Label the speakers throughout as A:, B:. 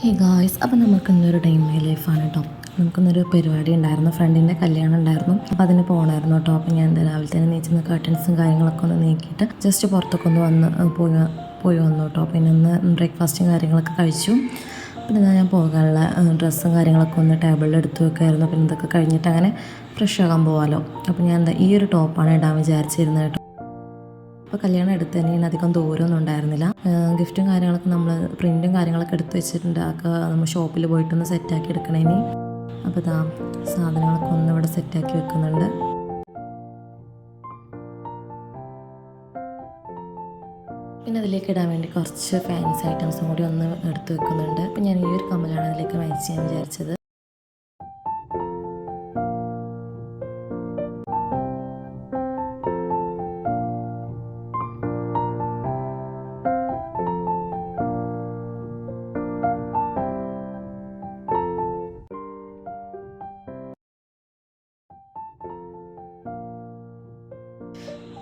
A: Hey guys അപ്പോൾ നമുക്ക് ഇന്നൊരു ഡേ മൈ ലൈഫാണ് കേട്ടോ നമുക്കിന്നൊരു പരിപാടി ഉണ്ടായിരുന്നു ഫ്രണ്ടിന്റെ കല്യാണം ഉണ്ടായിരുന്നു. അപ്പോൾ അതിന് പോകണമായിരുന്നു കേട്ടോ അപ്പോൾ ഞാൻ രാവിലെ തന്നെ നീച്ചിന്ന് കർട്ടൻസും കാര്യങ്ങളൊക്കെ ഒന്ന് നീക്കിയിട്ട് ജസ്റ്റ് പുറത്തൊക്കെ ഒന്ന് വന്ന് പോയി പോയി വന്നു കേട്ടോ പിന്നെ ഒന്ന് ബ്രേക്ക്ഫാസ്റ്റും കാര്യങ്ങളൊക്കെ കഴിച്ചു. പിന്നെ ഞാൻ പോകാനുള്ള ഡ്രസ്സും കാര്യങ്ങളൊക്കെ ഒന്ന് ടേബിളിൽ എടുത്ത് വെക്കുമായിരുന്നു പിന്നെ ഇതൊക്കെ കഴിഞ്ഞിട്ട് അങ്ങനെ ഫ്രഷ് ആകാൻ പോകാമല്ലോ അപ്പോൾ ഞാൻ എന്താ ഈ ഒരു ടോപ്പാണ് ഇടാൻ വിചാരിച്ചിരുന്നത് കേട്ടോ അപ്പോൾ കല്യാണം എടുത്ത് തന്നെ അധികം ദൂരമൊന്നും ഉണ്ടായിരുന്നില്ല. ഗിഫ്റ്റും കാര്യങ്ങളൊക്കെ നമ്മൾ പ്രിന്റും കാര്യങ്ങളൊക്കെ എടുത്ത് വെച്ചിട്ടുണ്ട്. അതൊക്കെ നമ്മൾ ഷോപ്പിൽ പോയിട്ടൊന്ന് സെറ്റാക്കി എടുക്കണേനി അപ്പോൾ ഇതാ സാധനങ്ങളൊക്കെ ഒന്ന് ഇവിടെ സെറ്റാക്കി വെക്കുന്നുണ്ട്. പിന്നെ അതിലേക്ക് ഇടാൻ വേണ്ടി കുറച്ച് ഫാൻസി ഐറ്റംസും കൂടി ഒന്ന് എടുത്ത് വെക്കുന്നുണ്ട്. അപ്പം ഞാൻ ഈ ഒരു കമ്മലാണ് അതിലേക്ക് മാച്ച് ചെയ്യാൻ വിചാരിച്ചത്.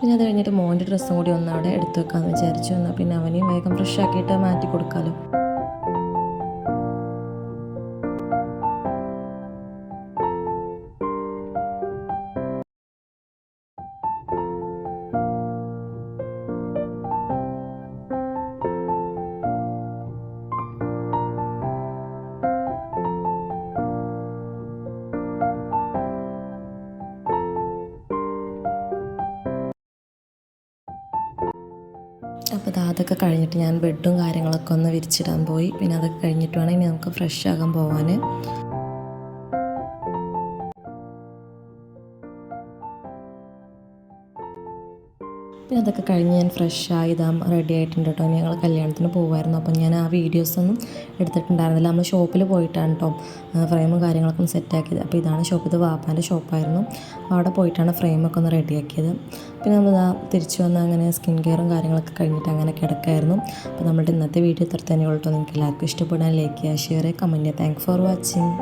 A: പിന്നെ അത് കഴിഞ്ഞിട്ട് മോന്റെ ഡ്രസ്സും കൂടി ഒന്ന് അവിടെ എടുത്തു വെക്കാമെന്ന് വിചാരിച്ചു. എന്നാൽ പിന്നെ അവനെയും വേഗം ഫ്രഷ് ആക്കിയിട്ട് മാറ്റി കൊടുക്കാമല്ലോ അപ്പോൾ അതൊക്കെ കഴിഞ്ഞിട്ട് ഞാൻ ബെഡും കാര്യങ്ങളൊക്കെ ഒന്ന് വിരിച്ചിടാൻ പോയി. പിന്നെ അതൊക്കെ കഴിഞ്ഞിട്ട് വേണം ഇനി നമുക്ക് ഫ്രഷ് ആകാൻ പോവാൻ പിന്നെ അതൊക്കെ കഴിഞ്ഞ് ഞാൻ ഫ്രഷ് ഇതാ റെഡി ആയിട്ടുണ്ട് കേട്ടോ ഞങ്ങൾ കല്യാണത്തിന് പോകുമായിരുന്നു അപ്പം ഞാൻ ആ വീഡിയോസൊന്നും എടുത്തിട്ടുണ്ടായിരുന്നില്ല. നമ്മൾ ഷോപ്പിൽ പോയിട്ടാണ് കേട്ടോ ഫ്രെയിമും കാര്യങ്ങളൊക്കെ ഒന്ന് സെറ്റാക്കിയത് അപ്പോൾ ഇതാണ് ഷോപ്പ് ഇത് വാപ്പാന്റെ ഷോപ്പായിരുന്നു അവിടെ പോയിട്ടാണ് ഫ്രെയിമൊക്കെ ഒന്ന് റെഡിയാക്കിയത് പിന്നെ നമ്മൾ ഇതാ തിരിച്ചു വന്ന് അങ്ങനെ സ്കിൻ കെയറും കാര്യങ്ങളൊക്കെ കഴിഞ്ഞിട്ട് അങ്ങനെ കിടക്കായിരുന്നു. അപ്പോൾ നമ്മുടെ ഇന്നത്തെ വീഡിയോ ഇത്ര തന്നെയുള്ളൂ കേട്ടോ നിങ്ങൾക്ക് എല്ലാവർക്കും ഇഷ്ടപ്പെടാൻ ലൈക്ക് ചെയ്യുക ഷെയർ ചെയ്യുക കമന്റ് ചെയ്യുക. Thank for watching